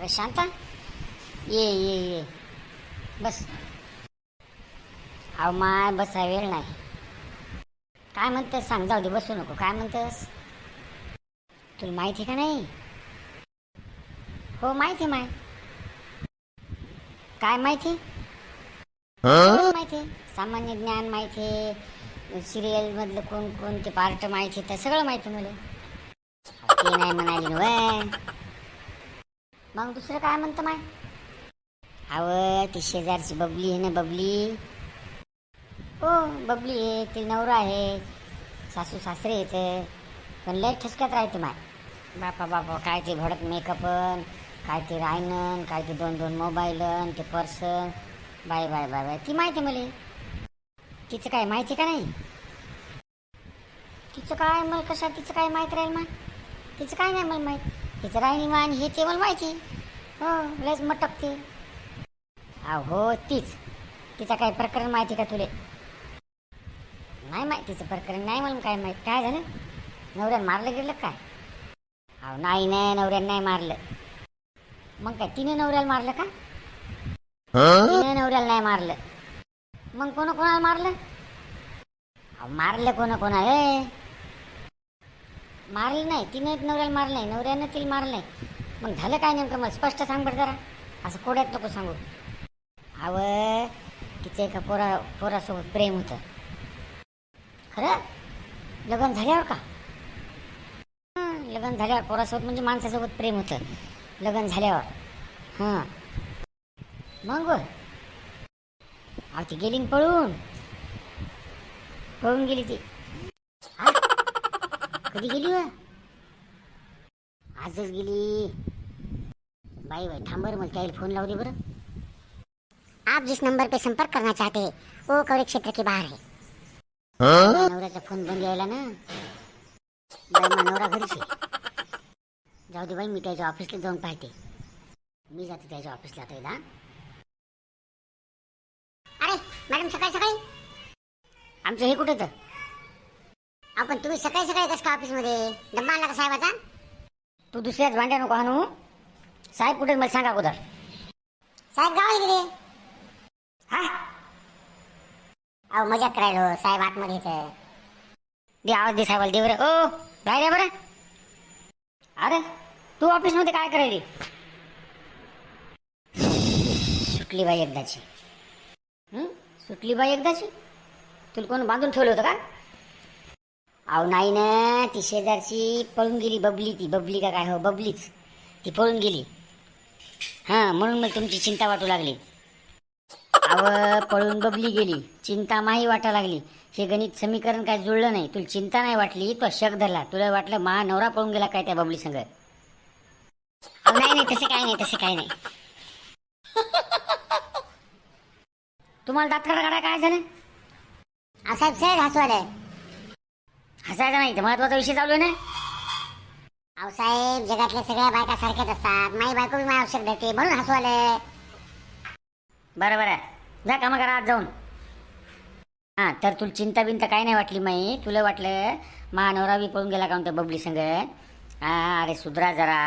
अरे शांता ये ये ये बस. अहो माय बसा वेळ नाही. काय म्हणतेस? सांग जाऊ दे बसू नको. काय म्हणतेस? तुला माहिती का नाही? हो माहिती माय. काय माहिती? हो, माहिती सामान्य ज्ञान माहिती सिरियल मधलं कोण कोणते पार्ट माहिती तर सगळं माहिती मला. ते नाही म्हणाली ना व्हय. मग दुसरं काय म्हणतं माय? अव ती शेजारची बबली आहे ना बबली? हो बबली आहे ती नवरा आहे. सासू सासरे येते पण लय ठसक्यात राहते माय. बापा बापा काय ते भडक मेकअपन काय ते रायनन काय ते दोन दोन मोबाईलन ते person bye bye bye bye. ती माहिती आहे मला. तिचं काय माहिती का नाही? तिचं काय मला कशा तिचं काय माहीत राहील मग तिचं काय नाही मला माहीत. तिचं राहणीमान हे ते मला माहिती. हो लयच मटकते. अहो तीच. तिचं काय प्रकरण माहिती का तुले? नाही माहिती तिचं प्रकरण नाही मला काय माहीत. काय झालं? नवऱ्यानं मारलं गेलं काय? अहो नाही नाही नवऱ्यानं नाही मारलं. मग काय तिने नवऱ्याला मारलं का? तिने नवऱ्याला नाही मारलं. मग कोण कोणाला मारलं? अहो मारलं कोण कोणाला मारलं नाही तिने नवऱ्याला मारलं नाही नवऱ्यानं तिला मारलं नाही. मग झालं काय नेमकं? मला स्पष्ट सांग बरं जरा. असं कोड्यात नको सांगू. अव तिचं एका पोरा पोरासोबत प्रेम होतं. खरं? लग्न झाल्यावर का? लग्न झाल्यावर पोरासोबत म्हणजे माणसासोबत प्रेम होतं. लग्न झाल्यावर. हां. मग वर अहो ती गेली न पळून. पळून गेली ती. कधी गेली व? आजच गेली. बाई बाई थांबर मला त्याला फोन लावली बरं. आप जिस नंबर पे संपर्क करना चाहते हैं वो कवरेज क्षेत्र के बाहर है। नवऱ्याचा फोन बंद यायला ना? बाई मा नवरा घरीच आहे. जाऊ दे बाई मी त्याच्या ऑफिसला जाऊन पाहते. मी जाते त्याच्या ऑफिसला आता एकदा. अरे मॅडम सकाळी सकाळी? आमचं हे कुठं तर आपण तुम्ही सकाळी सकाळी कसं का ऑफिसमध्ये? डब्बा आणला का साहेबाचा? तू दुसऱ्याच भांड्या नको आणू साहेब कुठे मला सांगा अगोदर. साहेब गावाला गेले. हा? अहो मजाक करायलो साहेब आतमध्ये येत दे आवाज दे साहेबाला दे बरं. ओ बाहेर या बरं. अरे तू ऑफिसमध्ये काय करायली? सुटली बाई एकदाची. हं? सुटली बाई एकदाची? तुला कोण बांधून ठेवलं होतं का? अहो नाही ना ती शेजारची पळून गेली बबली ती बबली का काय हो बबलीच. ती पळून गेली. हां म्हणून मग तुमची चिंता वाटू लागली. अव पळून बबली गेली. चिंता माही वाटा लागली. हे गणित समीकरण काय जुळलं नाही. तुला चिंता नाही वाटली तो शक धरला. तुला वाटलं मा नवरा पळून गेला काय त्या बबली संग? नाही नाही तसे काय नाही तसे काय नाही. तुम्हाला दात काढा काय झालं? अहो, साहेब सहज हसायचं नाही तर महत्त्वाचा विषय चालू आहे ना. अहो साहेब जगातल्या सगळ्या बायका सारख्याच असतात. माई बायको बी माझ्या औषध देते म्हणून हसू आलंय बरं बरं. जा कामं करा आज जाऊन. हां तर तुला चिंता बिंता काय नाही वाटली माई? तुला वाटलं महानवरा बी पळून गेला का म्हणतो बबली संग हां अरे सुधरा जरा.